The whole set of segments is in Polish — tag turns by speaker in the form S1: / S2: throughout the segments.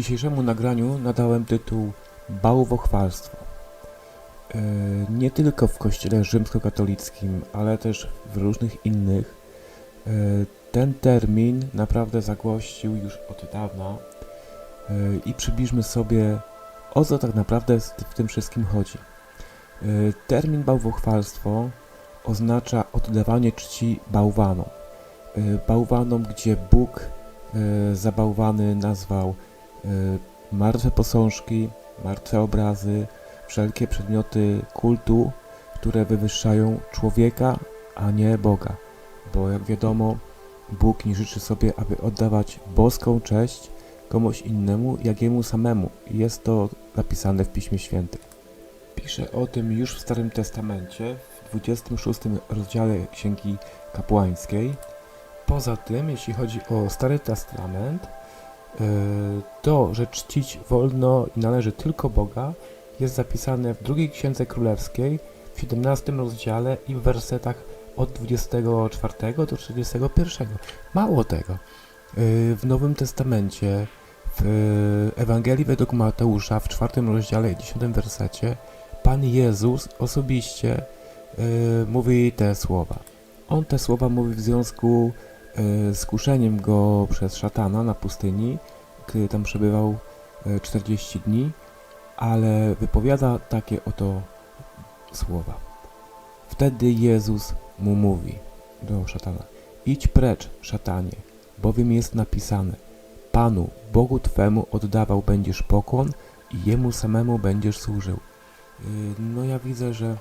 S1: Dzisiejszemu nagraniu nadałem tytuł Bałwochwalstwo. E, Nie tylko w kościele rzymskokatolickim, ale też w różnych innych. e, Ten termin naprawdę zagłościł już od dawna e, i przybliżmy sobie, o co tak naprawdę w tym wszystkim chodzi. Termin bałwochwalstwo oznacza oddawanie czci bałwanom. Bałwanom, gdzie Bóg e, za bałwany nazwał martwe posążki, martwe obrazy, wszelkie przedmioty kultu, które wywyższają człowieka, a nie Boga. Bo jak wiadomo, Bóg nie życzy sobie, aby oddawać boską cześć komuś innemu, jak jemu samemu. Jest to napisane w Piśmie Świętym. Pisze o tym już w Starym Testamencie, w 26 rozdziale Księgi Kapłańskiej. Poza tym, jeśli chodzi o Stary Testament, to, że czcić wolno i należy tylko Boga, jest zapisane w drugiej Księdze Królewskiej, w 17 rozdziale i w wersetach od 24 do 31. Mało tego, yy, w Nowym Testamencie, w Ewangelii według Mateusza, w czwartym rozdziale i 10 wersecie, Pan Jezus osobiście mówi te słowa. On te słowa mówi w związku e, z kuszeniem go przez szatana na pustyni, gdy tam przebywał e, 40 dni, ale wypowiada takie oto słowa. Wtedy Jezus mu mówi do szatana: Idź precz, szatanie, bowiem jest napisane: Panu, Bogu Twemu oddawał będziesz pokłon i Jemu samemu będziesz służył. Y, No ja widzę, że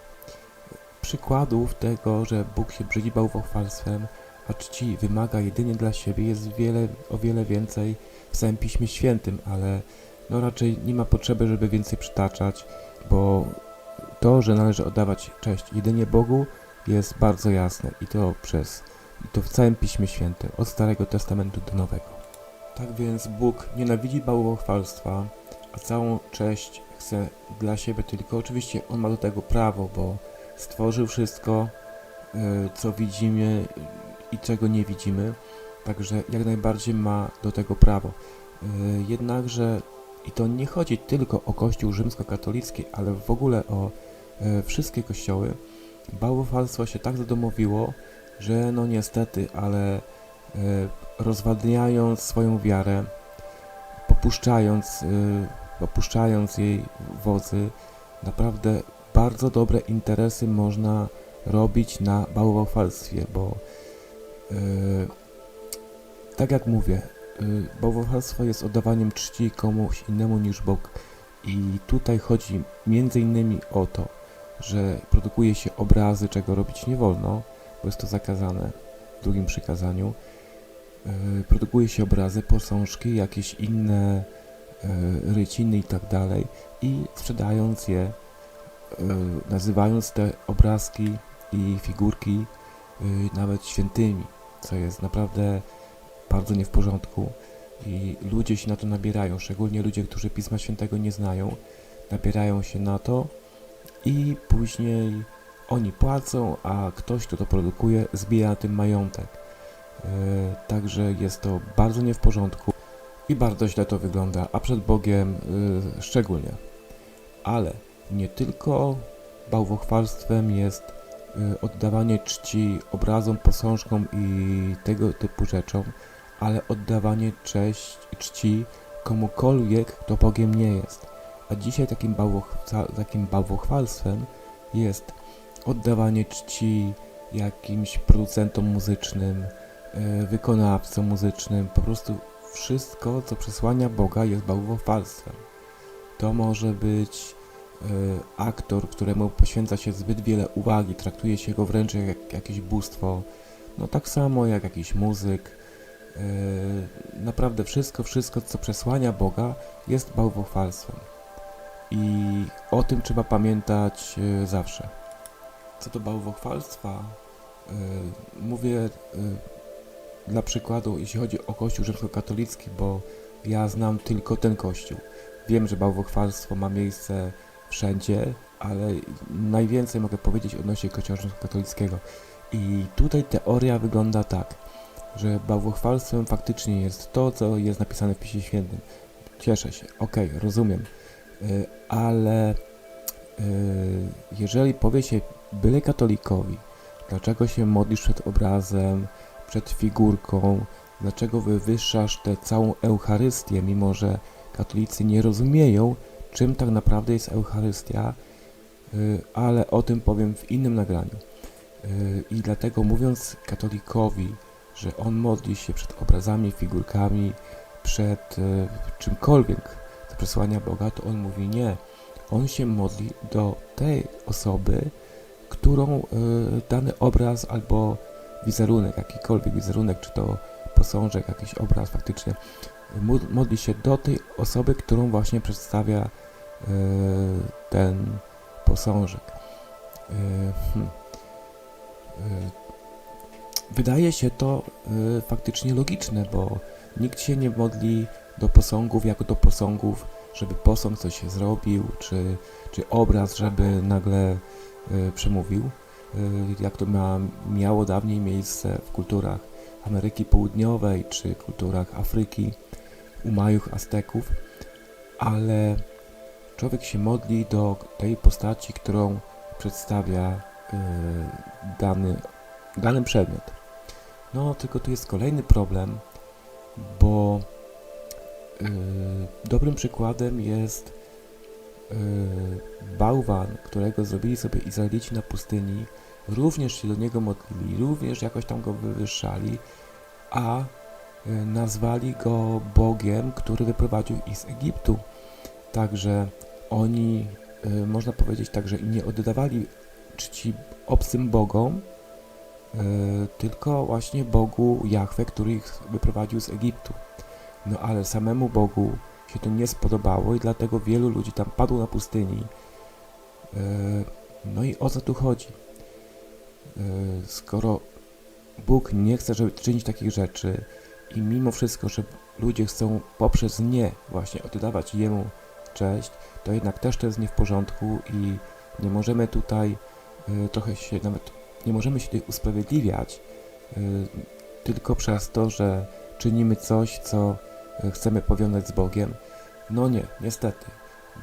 S1: przykładów tego, że Bóg się brzydzi bałwochwalstwem, a czci wymaga jedynie dla siebie, jest wiele, o wiele więcej w samym Piśmie Świętym, ale no raczej nie ma potrzeby, żeby więcej przytaczać, bo to, że należy oddawać cześć jedynie Bogu, jest bardzo jasne i to przez i to w całym Piśmie Świętym, od Starego Testamentu do Nowego. Tak więc Bóg nienawidzi bałwochwalstwa, a całą cześć chce dla siebie tylko. Oczywiście On ma do tego prawo, bo stworzył wszystko, y, co widzimy i czego nie widzimy, także jak najbardziej ma do tego prawo. Y, Jednakże i to nie chodzi tylko o Kościół rzymskokatolicki, ale w ogóle o y, wszystkie kościoły. Bałwochwalstwo się tak zadomowiło, że no niestety, ale y, rozwadniając swoją wiarę, popuszczając, popuszczając jej wodzy, naprawdę bardzo dobre interesy można robić na bałwochwalstwie, bo tak jak mówię, yy, bałwochwalstwo jest oddawaniem czci komuś innemu niż Bóg. I tutaj chodzi między innymi o to, że produkuje się obrazy, czego robić nie wolno, bo jest to zakazane w drugim przykazaniu. Yy, produkuje się obrazy, posążki, jakieś inne ryciny i tak dalej. I sprzedając je e, nazywając te obrazki i figurki e, nawet świętymi, co jest naprawdę bardzo nie w porządku i ludzie się na to nabierają, szczególnie ludzie, którzy Pisma Świętego nie znają, nabierają się na to i później oni płacą, a ktoś, kto to produkuje, zbija na tym majątek. E, Także jest to bardzo nie w porządku i bardzo źle to wygląda, a przed Bogiem e, szczególnie. Ale nie tylko bałwochwalstwem jest oddawanie czci obrazom, posążkom i tego typu rzeczom, ale oddawanie cześć, czci komukolwiek, kto Bogiem nie jest. A dzisiaj takim, bałwochwa- takim bałwochwalstwem jest oddawanie czci jakimś producentom muzycznym, y, wykonawcom muzycznym, po prostu wszystko, co przesłania Boga jest bałwochwalstwem. To może być y, aktor, któremu poświęca się zbyt wiele uwagi, traktuje się go wręcz jak jakieś bóstwo. No tak samo jak jakiś muzyk. Y, naprawdę wszystko, wszystko, co przesłania Boga, jest bałwochwalstwem. I o tym trzeba pamiętać y, zawsze. Co do bałwochwalstwa, y, mówię y, dla przykładu, jeśli chodzi o Kościół rzymskokatolicki, bo ja znam tylko ten Kościół. Wiem, że bałwochwalstwo ma miejsce wszędzie, ale najwięcej mogę powiedzieć odnośnie Kościoła katolickiego. I tutaj teoria wygląda tak, że bałwochwalstwem faktycznie jest to, co jest napisane w Piśmie Świętym. cieszę się, okej, rozumiem, Y, ale y, jeżeli powie się byle katolikowi, dlaczego się modlisz przed obrazem, przed figurką, dlaczego wywyższasz tę całą Eucharystię, mimo że katolicy nie rozumieją, czym tak naprawdę jest Eucharystia, y, ale o tym powiem w innym nagraniu. Y, I dlatego mówiąc katolikowi, że on modli się przed obrazami, figurkami, przed y, czymkolwiek do przesłania Boga, to on mówi nie. On się modli do tej osoby, którą dany obraz albo wizerunek, jakikolwiek wizerunek, czy to posążek, jakiś obraz faktycznie, mo- modli się do tej osoby, którą właśnie przedstawia ten posążek. Y, hmm. Y, Wydaje się to faktycznie logiczne, bo nikt się nie modli do posągów jako do posągów, żeby posąg coś zrobił, czy, czy obraz, żeby nagle przemówił, jak to ma, miało dawniej miejsce w kulturach Ameryki Południowej, czy kulturach Afryki, u Majuch, Azteków, ale człowiek się modli do tej postaci, którą przedstawia y, dany, dany przedmiot. No, tylko tu jest kolejny problem, bo y, dobrym przykładem jest y, bałwan, którego zrobili sobie Izraelici na pustyni. Również się do niego modlili, również jakoś tam go wywyższali, a nazwali go Bogiem, który wyprowadził ich z Egiptu. Także oni, y, można powiedzieć tak, że nie oddawali czci obcym bogom, y, tylko właśnie Bogu Jahwe, który ich wyprowadził z Egiptu. No ale samemu Bogu się to nie spodobało i dlatego wielu ludzi tam padło na pustyni. Y, No i o co tu chodzi? Skoro Bóg nie chce żeby czynić takich rzeczy i mimo wszystko, że ludzie chcą poprzez nie właśnie oddawać Jemu cześć, to jednak też to jest nie w porządku i nie możemy tutaj y, trochę się nawet, nie możemy się tutaj usprawiedliwiać y, tylko przez to, że czynimy coś, co y, chcemy powiązać z Bogiem. No nie, niestety.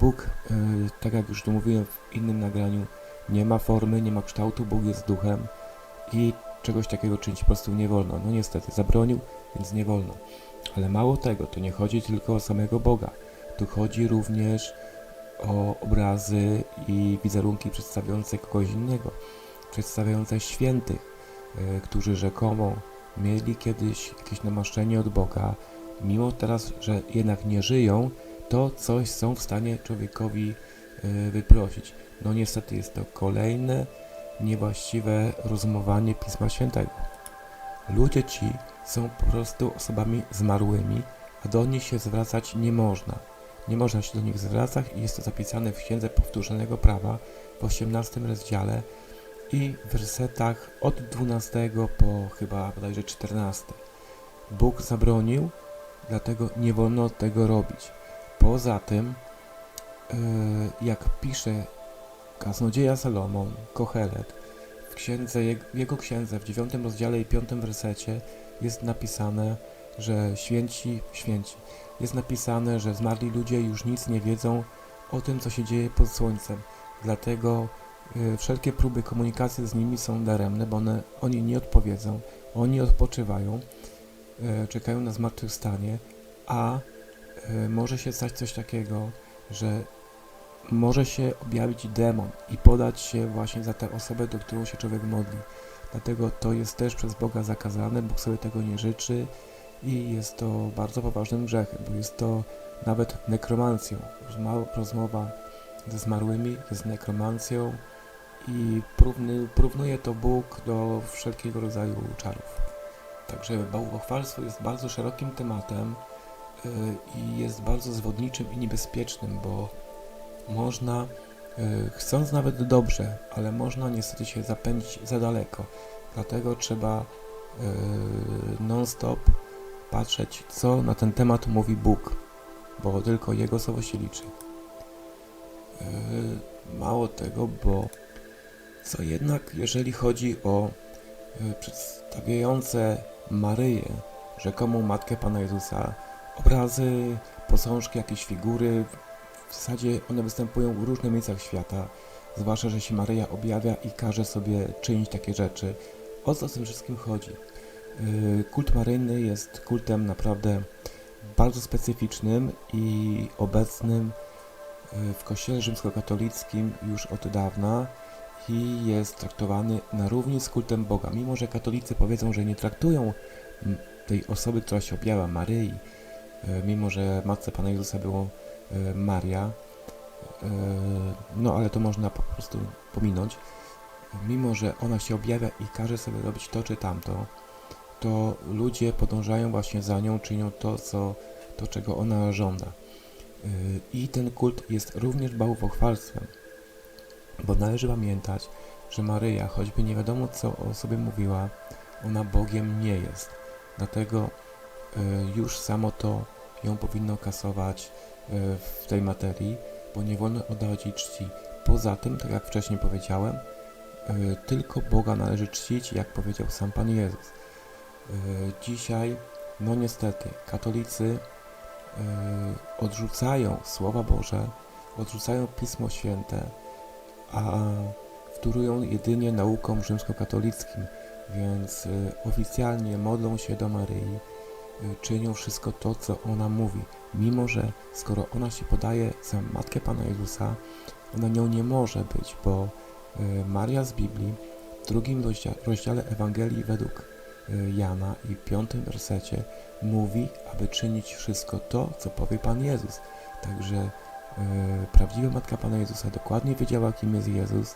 S1: Bóg, y, tak jak już tu mówiłem w innym nagraniu, nie ma formy, nie ma kształtu, Bóg jest duchem i czegoś takiego czynić po prostu nie wolno. No niestety, zabronił, więc nie wolno. Ale mało tego, to nie chodzi tylko o samego Boga. Tu chodzi również o obrazy i wizerunki przedstawiające kogoś innego, przedstawiające świętych, y, którzy rzekomo mieli kiedyś jakieś namaszczenie od Boga, mimo teraz, że jednak nie żyją, to coś są w stanie człowiekowi y, wyprosić. No niestety jest to kolejne niewłaściwe rozumowanie Pisma Świętego. Ludzie ci są po prostu osobami zmarłymi, a do nich się zwracać nie można. Nie można się do nich zwracać i jest to zapisane w Księdze Powtórzonego Prawa w 18 rozdziale i w wersetach od 12 po chyba bodajże 14. Bóg zabronił, dlatego nie wolno tego robić. Poza tym, yy, jak pisze kaznodzieja Salomon, Kohelet, w, księdze, jego księdze w 9 rozdziale i 5 wersecie jest napisane, że święci, święci, jest napisane, że zmarli ludzie już nic nie wiedzą o tym, co się dzieje pod słońcem. Dlatego y, wszelkie próby komunikacji z nimi są daremne, bo one, oni nie odpowiedzą, oni odpoczywają, y, czekają na zmartwychwstanie, a y, może się stać coś takiego, że może się objawić demon i podać się właśnie za tę osobę, do którą się człowiek modli. Dlatego to jest też przez Boga zakazane, Bóg sobie tego nie życzy i jest to bardzo poważnym grzechem, bo jest to nawet nekromancją. Rozmowa ze zmarłymi jest nekromancją i porównuje to Bóg do wszelkiego rodzaju czarów. Także bałwochwalstwo jest bardzo szerokim tematem yy, i jest bardzo zwodniczym i niebezpiecznym, bo można, y, chcąc nawet dobrze, ale można niestety się zapędzić za daleko. Dlatego trzeba y, non-stop patrzeć, co na ten temat mówi Bóg, bo tylko Jego słowo się liczy. Y, mało tego, bo co jednak, jeżeli chodzi o y, przedstawiające Maryję, rzekomą Matkę Pana Jezusa, obrazy, posążki, jakieś figury. W zasadzie one występują w różnych miejscach świata. Zwłaszcza, że się Maryja objawia i każe sobie czynić takie rzeczy. O co w tym wszystkim chodzi? Yy, Kult maryjny jest kultem naprawdę bardzo specyficznym i obecnym yy, w kościele rzymskokatolickim już od dawna i jest traktowany na równi z kultem Boga. Mimo, że katolicy powiedzą, że nie traktują tej osoby, która się objawia, Maryi, yy, mimo, że matce Pana Jezusa było Maria, no ale to można po prostu pominąć. Mimo, że ona się objawia i każe sobie robić to czy tamto, to ludzie podążają właśnie za nią, czynią to, co, to czego ona żąda. Yy, I ten kult jest również bałwochwalstwem, bo należy pamiętać, że Maryja, choćby nie wiadomo co o sobie mówiła, ona Bogiem nie jest. Dlatego yy, już samo to ją powinno kasować yy, w tej materii, bo nie wolno oddawać jej czci. Poza tym, tak jak wcześniej powiedziałem, tylko Boga należy czcić, jak powiedział sam Pan Jezus. Yy, Dzisiaj, no niestety, katolicy yy, odrzucają Słowa Boże, odrzucają Pismo Święte, a wtórują jedynie naukom rzymskokatolickim, więc yy, oficjalnie modlą się do Maryi, czynią wszystko to, co ona mówi, mimo że skoro ona się podaje za Matkę Pana Jezusa, ona nią nie może być, bo Maria z Biblii w drugim rozdzia- rozdziale Ewangelii według Jana i piątym wersecie mówi, aby czynić wszystko to, co powie Pan Jezus. Także y, prawdziwa Matka Pana Jezusa dokładnie wiedziała, kim jest Jezus,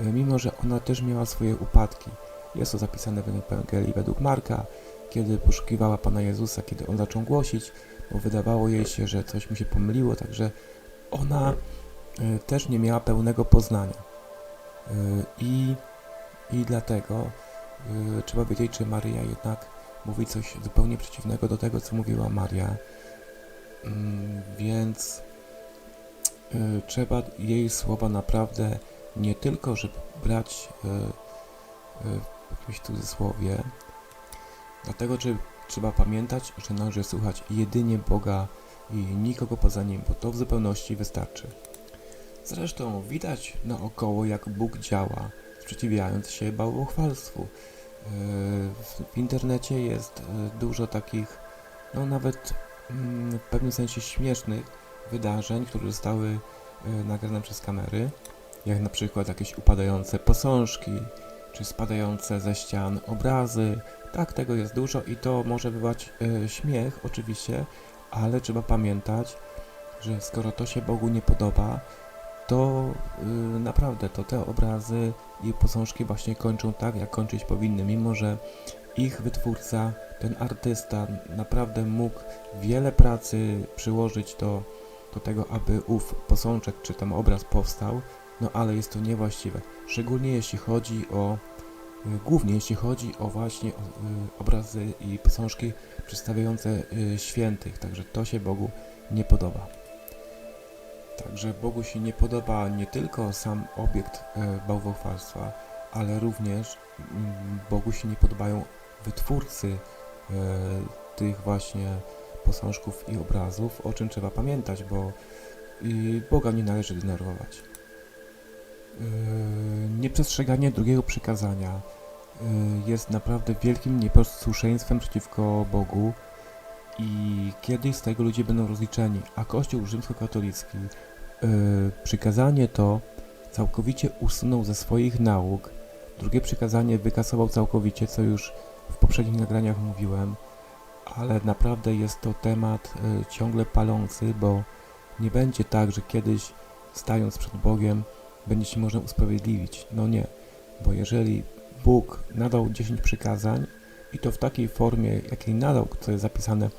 S1: y, mimo że ona też miała swoje upadki. Jest to zapisane w Ewangelii według Marka, kiedy poszukiwała Pana Jezusa, kiedy On zaczął głosić, bo wydawało jej się, że coś mu się pomyliło, także ona y, też nie miała pełnego poznania. I, i dlatego trzeba wiedzieć, czy Maryja jednak mówi coś zupełnie przeciwnego do tego, co mówiła Maria. Mm, więc yy, trzeba jej słowa naprawdę nie tylko, żeby brać yy, w jakimś cudzysłowie, dlatego, że trzeba pamiętać, że należy słuchać jedynie Boga i nikogo poza Nim, bo to w zupełności wystarczy. Zresztą widać naokoło, jak Bóg działa, sprzeciwiając się bałwochwalstwu. W internecie jest yy, dużo takich, no nawet mm, w pewnym sensie śmiesznych wydarzeń, które zostały yy, nagrane przez kamery, jak na przykład jakieś upadające posążki, czy spadające ze ścian obrazy. Tak, tego jest dużo i to może wywołać yy, śmiech oczywiście, ale trzeba pamiętać, że skoro to się Bogu nie podoba, to yy, naprawdę to te obrazy i posążki właśnie kończą tak, jak kończyć powinny, mimo że ich wytwórca, ten artysta naprawdę mógł wiele pracy przyłożyć do, do tego, aby ów posążek czy tam obraz powstał, no ale jest to niewłaściwe. Szczególnie jeśli chodzi o, y, głównie jeśli chodzi o właśnie y, obrazy i posążki przedstawiające y, świętych, także to się Bogu nie podoba. Także Bogu się nie podoba nie tylko sam obiekt e, bałwochwalstwa, ale również mm, Bogu się nie podobają wytwórcy e, tych właśnie posążków i obrazów, o czym trzeba pamiętać, bo Boga nie należy denerwować. E, Nieprzestrzeganie drugiego przykazania jest naprawdę wielkim nieposłuszeństwem przeciwko Bogu i kiedyś z tego ludzie będą rozliczeni, a Kościół rzymskokatolicki yy, przykazanie to całkowicie usunął ze swoich nauk. Drugie przykazanie wykasował całkowicie, co już w poprzednich nagraniach mówiłem, ale naprawdę jest to temat yy, ciągle palący, bo nie będzie tak, że kiedyś stając przed Bogiem będzie się można usprawiedliwić. No nie, bo jeżeli Bóg nadał 10 przykazań i to w takiej formie, jakiej nadał, co jest zapisane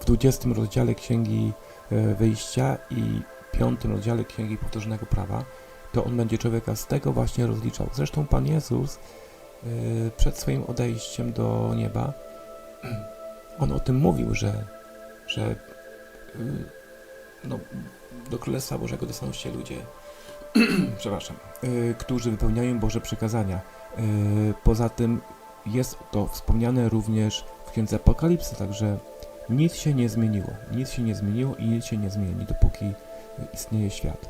S1: w 20 rozdziale Księgi e, Wyjścia i 5 rozdziale Księgi Powtórzonego Prawa, to on będzie człowieka z tego właśnie rozliczał. Zresztą Pan Jezus e, przed swoim odejściem do nieba, on o tym mówił, że, że e, no, do Królestwa Bożego dostaną się ludzie, przepraszam, którzy wypełniają Boże przykazania. E, Poza tym jest to wspomniane również w Księdze Apokalipsy, także Nic się nie zmieniło. Nic się nie zmieniło i nic się nie zmieni, dopóki istnieje świat.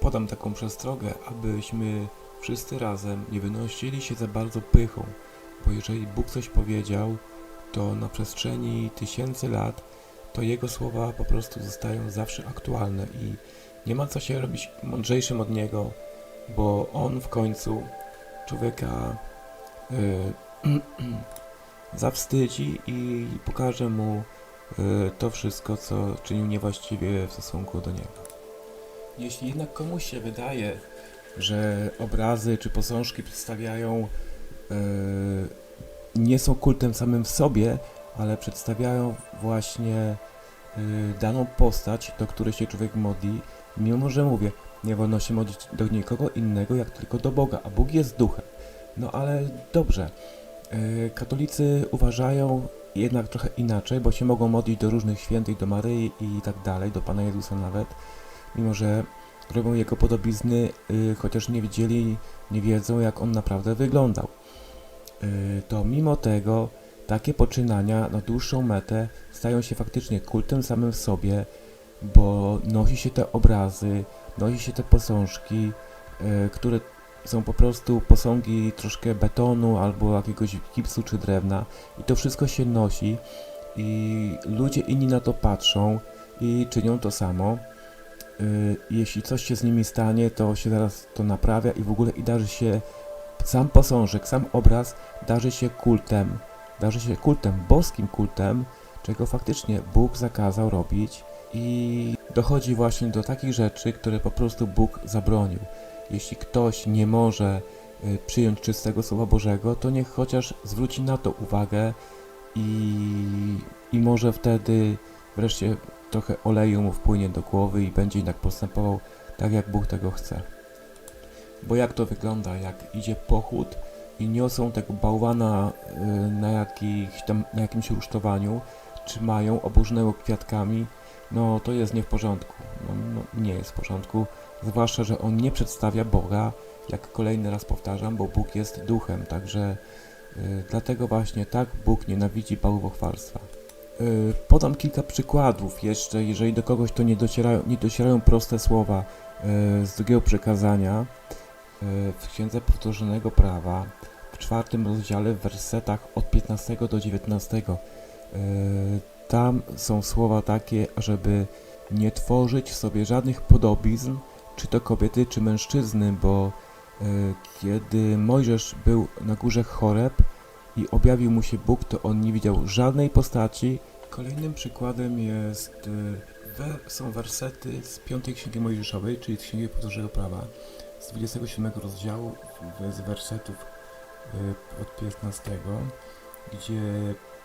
S1: Podam taką przestrogę, abyśmy wszyscy razem nie wynosili się za bardzo pychą, bo jeżeli Bóg coś powiedział, to na przestrzeni tysięcy lat to Jego słowa po prostu zostają zawsze aktualne i nie ma co się robić mądrzejszym od Niego, bo On w końcu człowieka zawstydzi i pokaże mu y, to wszystko, co czynił niewłaściwie w stosunku do Niego. Jeśli jednak komuś się wydaje, że obrazy czy posążki przedstawiają y, nie są kultem samym w sobie, ale przedstawiają właśnie daną postać, do której się człowiek modli, mimo że mówię, nie wolno się modlić do nikogo innego, jak tylko do Boga, a Bóg jest duchem. No ale dobrze, y, katolicy uważają jednak trochę inaczej, bo się mogą modlić do różnych świętych, do Maryi i tak dalej, do Pana Jezusa nawet, mimo że robią Jego podobizny, y, chociaż nie widzieli, nie wiedzą, jak On naprawdę wyglądał. Y, to mimo tego takie poczynania na dłuższą metę stają się faktycznie kultem samym w sobie, bo nosi się te obrazy, nosi się te posążki, y, które są po prostu posągi troszkę betonu albo jakiegoś gipsu czy drewna i to wszystko się nosi i ludzie inni na to patrzą i czynią to samo. Y, Jeśli coś się z nimi stanie, to się zaraz to naprawia i w ogóle i darzy się sam posążek, sam obraz darzy się kultem, darzy się kultem, boskim kultem, czego faktycznie Bóg zakazał robić i dochodzi właśnie do takich rzeczy, które po prostu Bóg zabronił. Jeśli ktoś nie może y, przyjąć czystego Słowa Bożego, to niech chociaż zwróci na to uwagę i, i może wtedy wreszcie trochę oleju mu wpłynie do głowy i będzie jednak postępował tak, jak Bóg tego chce. Bo jak to wygląda, jak idzie pochód i niosą tego bałwana y, na, jakichś tam, na jakimś rusztowaniu, trzymają oburzonego kwiatkami, no to jest nie w porządku. No, no, nie jest w porządku, zwłaszcza, że on nie przedstawia Boga, jak kolejny raz powtarzam, bo Bóg jest duchem, także y, dlatego właśnie tak Bóg nienawidzi bałwochwalstwa. Y, Podam kilka przykładów jeszcze, jeżeli do kogoś to nie docierają, nie docierają proste słowa y, z drugiego przekazania y, w Księdze Powtórzonego Prawa w czwartym rozdziale w wersetach od 15 do 19. Y, Tam są słowa takie, żeby nie tworzyć sobie żadnych podobizn, czy to kobiety, czy mężczyzny, bo y, kiedy Mojżesz był na górze Choreb, i objawił mu się Bóg, to on nie widział żadnej postaci. Kolejnym przykładem jest, we, są wersety z piątej Księgi Mojżeszowej, czyli z Księgi Powtórzonego Prawa, z 27 rozdziału, z wersetów y, od 15, gdzie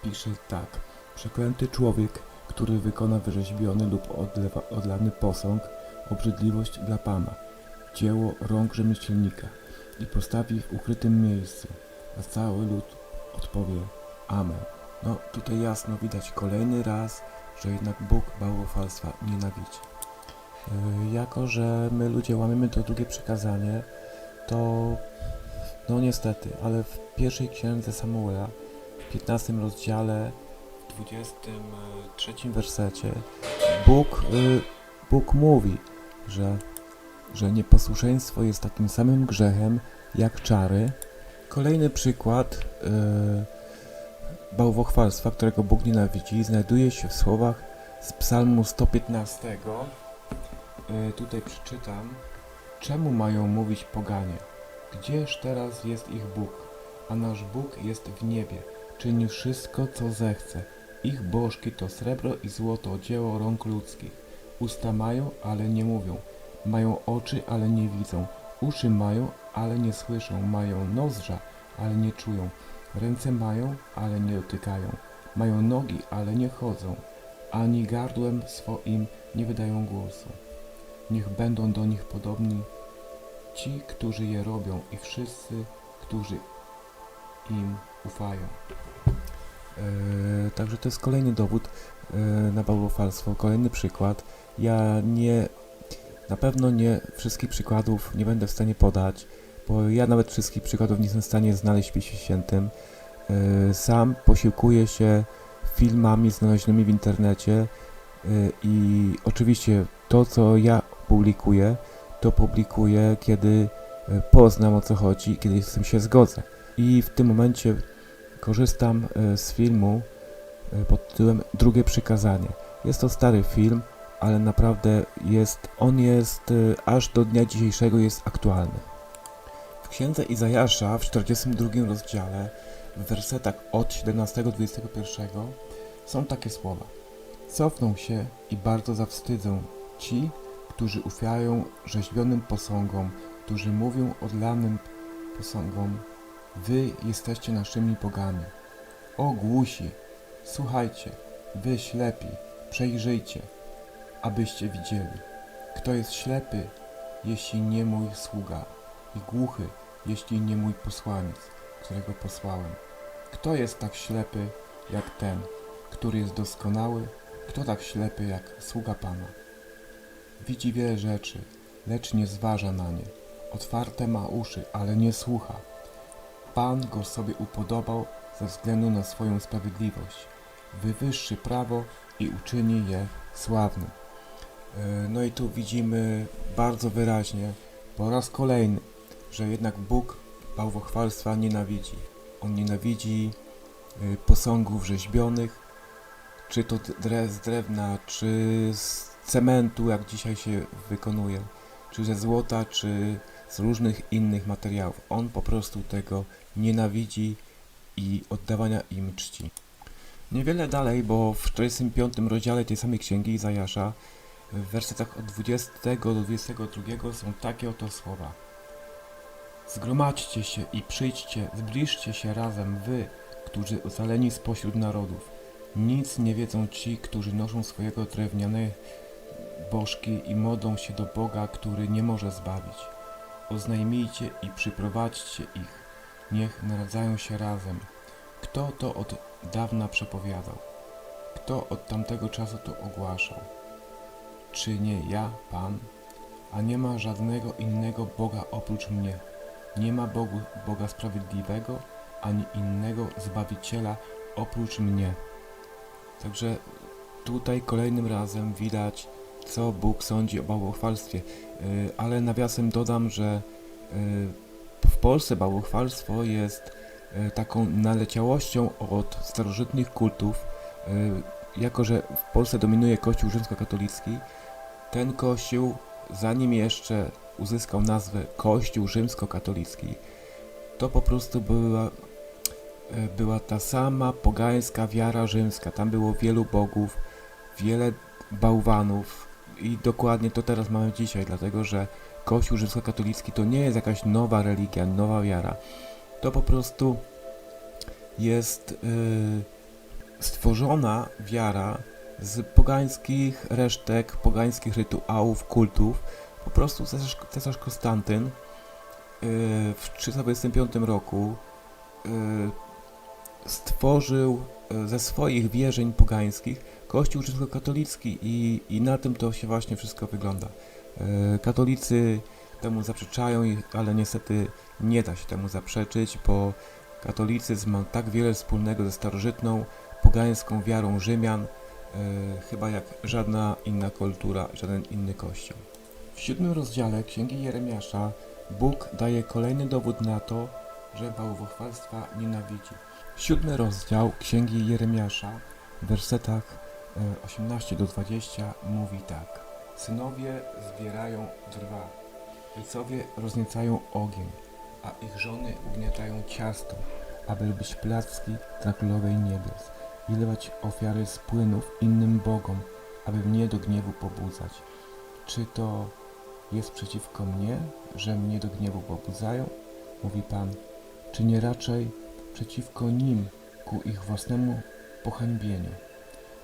S1: pisze tak. Przeklęty człowiek, który wykona wyrzeźbiony lub odlewa, odlany posąg, obrzydliwość dla Pana, dzieło rąk rzemieślnika i postawi w ukrytym miejscu, a cały lud odpowie Amen. No tutaj jasno widać kolejny raz, że jednak Bóg bałwochwalstwa nienawidzi. Yy, jako, że my ludzie łamiemy to drugie przykazanie, to no niestety, ale w pierwszej księdze Samuela, w 15 rozdziale, w 23 wersecie, Bóg, yy, Bóg mówi, że, że nieposłuszeństwo jest takim samym grzechem jak czary, Kolejny przykład yy, bałwochwalstwa, którego Bóg nienawidzi, znajduje się w słowach z Psalmu 115. Yy, tutaj przeczytam. Czemu mają mówić poganie? Gdzież teraz jest ich Bóg? A nasz Bóg jest w niebie. Czyni wszystko, co zechce. Ich bożki to srebro i złoto, dzieło rąk ludzkich. Usta mają, ale nie mówią. Mają oczy, ale nie widzą. Uszy mają, ale nie słyszą, mają nozdrza, ale nie czują, ręce mają, ale nie dotykają, mają nogi, ale nie chodzą, ani gardłem swoim nie wydają głosu. Niech będą do nich podobni ci, którzy je robią i wszyscy, którzy im ufają. Eee, także to jest kolejny dowód na bałwochwalstwo, kolejny przykład. Ja nie, na pewno nie wszystkich przykładów nie będę w stanie podać, bo ja nawet wszystkich przykładów nie jestem w stanie znaleźć w Piśmie Świętym. Yy, Sam posiłkuję się filmami znalezionymi w internecie y, i oczywiście to, co ja publikuję, to publikuję, kiedy poznam o co chodzi, kiedy z tym się zgodzę. I w tym momencie korzystam z filmu pod tytułem Drugie Przykazanie. Jest to stary film, ale naprawdę jest, on jest y, aż do dnia dzisiejszego jest aktualny. W księdze Izajasza w 42 rozdziale w wersetach od 17 do 21 są takie słowa. Cofną się i bardzo zawstydzą ci, którzy ufają rzeźbionym posągom, którzy mówią odlanym posągom, wy jesteście naszymi bogami. O głusi, słuchajcie, wy ślepi, przejrzyjcie, abyście widzieli. Kto jest ślepy, jeśli nie mój sługa, i głuchy, jeśli nie mój posłaniec, którego posłałem? Kto jest tak ślepy jak ten, który jest doskonały? Kto tak ślepy jak sługa Pana? Widzi wiele rzeczy, lecz nie zważa na nie. Otwarte ma uszy, ale nie słucha. Pan go sobie upodobał ze względu na swoją sprawiedliwość. Wywyższy prawo i uczyni je sławnym. E, No i tu widzimy bardzo wyraźnie po raz kolejny, że jednak Bóg bałwochwalstwa nienawidzi. On nienawidzi y, posągów rzeźbionych, czy to z drewna, czy z cementu, jak dzisiaj się wykonuje, czy ze złota, czy z różnych innych materiałów. On po prostu tego nienawidzi i oddawania im czci. Niewiele dalej, bo w 45 rozdziale tej samej księgi Izajasza w wersetach od 20 do 22 są takie oto słowa. Zgromadźcie się i przyjdźcie, zbliżcie się razem wy, którzy ocaleni spośród narodów. Nic nie wiedzą ci, którzy noszą swojego drewniane bożki i modlą się do Boga, który nie może zbawić. Oznajmijcie i przyprowadźcie ich, niech naradzają się razem. Kto to od dawna przepowiadał? Kto od tamtego czasu to ogłaszał? Czy nie ja, Pan? A nie ma żadnego innego Boga oprócz mnie. Nie ma Bogu, Boga sprawiedliwego, ani innego Zbawiciela oprócz mnie. Także tutaj kolejnym razem widać, co Bóg sądzi o bałwochwalstwie. Yy, ale nawiasem dodam, że yy, w Polsce bałwochwalstwo jest taką naleciałością od starożytnych kultów. Yy, jako, że w Polsce dominuje Kościół rzymskokatolicki, ten kościół, zanim jeszcze uzyskał nazwę Kościół rzymskokatolicki, to po prostu była, e, była ta sama pogańska wiara rzymska. Tam było wielu bogów, wiele bałwanów i dokładnie to teraz mamy dzisiaj, dlatego że Kościół rzymskokatolicki to nie jest jakaś nowa religia, nowa wiara. To po prostu jest e, stworzona wiara z pogańskich resztek, pogańskich rytuałów, kultów. Po prostu cesarz, cesarz Konstantyn yy, w 325 roku yy, stworzył ze swoich wierzeń pogańskich Kościół rzymskokatolicki i, i na tym to się właśnie wszystko wygląda. Katolicy temu zaprzeczają, ale niestety nie da się temu zaprzeczyć, bo katolicyzm ma tak wiele wspólnego ze starożytną, pogańską wiarą Rzymian, e, chyba jak żadna inna kultura, żaden inny kościół. W siódmym rozdziale Księgi Jeremiasza Bóg daje kolejny dowód na to, że bałwochwalstwa nienawidzi. Siódmy rozdział Księgi Jeremiasza w wersetach e, 18 do 20 mówi tak. Synowie zbierają drwa, ojcowie rozniecają ogień, a ich żony ugniatają ciasto, aby robić placki dla królowej niebios i lewać ofiary z płynów innym bogom, aby mnie do gniewu pobudzać. Czy to jest przeciwko mnie, że mnie do gniewu pobudzają? Mówi Pan. Czy nie raczej przeciwko nim ku ich własnemu pohańbieniu?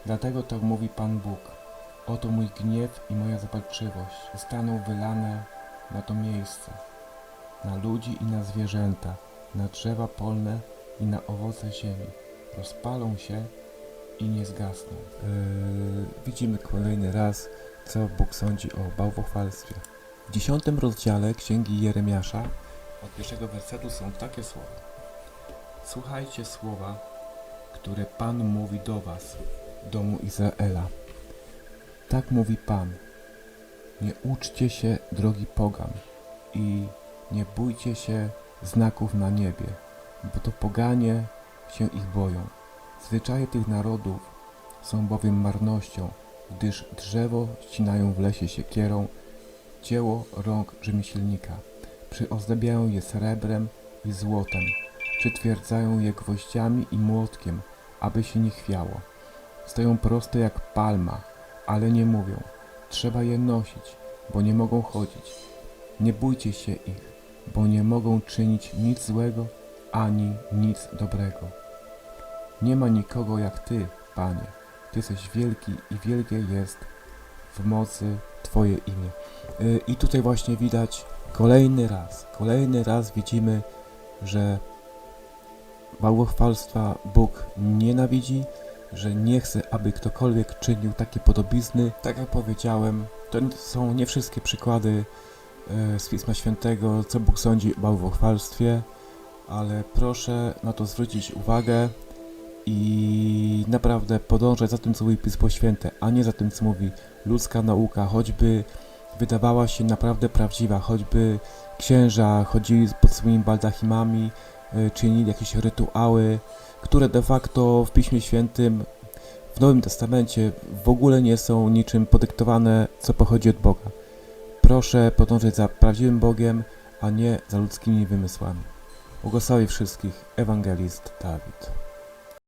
S1: Dlatego tak mówi Pan Bóg. Oto mój gniew i moja zapalczywość zostaną wylane na to miejsce, na ludzi i na zwierzęta, na drzewa polne i na owoce ziemi. Rozpalą się i nie zgasną. Yy, widzimy kolejny raz, co Bóg sądzi o bałwochwalstwie. W dziesiątym rozdziale Księgi Jeremiasza od pierwszego wersetu są takie słowa. Słuchajcie słowa, które Pan mówi do was, domu Izraela. Tak mówi Pan. Nie uczcie się drogi pogan i nie bójcie się znaków na niebie, bo to poganie się ich boją. Zwyczaje tych narodów są bowiem marnością, gdyż drzewo ścinają w lesie siekierą, dzieło rąk rzemieślnika. Przyozdabiają je srebrem i złotem, przytwierdzają je gwoździami i młotkiem, aby się nie chwiało. Stoją proste jak palma, ale nie mówią. Trzeba je nosić, bo nie mogą chodzić. Nie bójcie się ich, bo nie mogą czynić nic złego ani nic dobrego. Nie ma nikogo jak Ty, Panie. Ty jesteś wielki i wielkie jest w mocy Twoje imię. Y, I tutaj właśnie widać kolejny raz, kolejny raz widzimy, że bałwochwalstwa Bóg nienawidzi, że nie chce, aby ktokolwiek czynił takie podobizny. Tak jak powiedziałem, to są nie wszystkie przykłady e, z Pisma Świętego, co Bóg sądzi o bałwochwalstwie, ale proszę na to zwrócić uwagę i naprawdę podążać za tym, co mówi Pismo Święte, a nie za tym, co mówi ludzka nauka, choćby wydawała się naprawdę prawdziwa, choćby księża chodzili pod swoimi baldachimami, y, czynili jakieś rytuały, które de facto w Piśmie Świętym, w Nowym Testamencie w ogóle nie są niczym podyktowane, co pochodzi od Boga. Proszę podążać za prawdziwym Bogiem, a nie za ludzkimi wymysłami. Błogosławię wszystkich, ewangelist Dawid.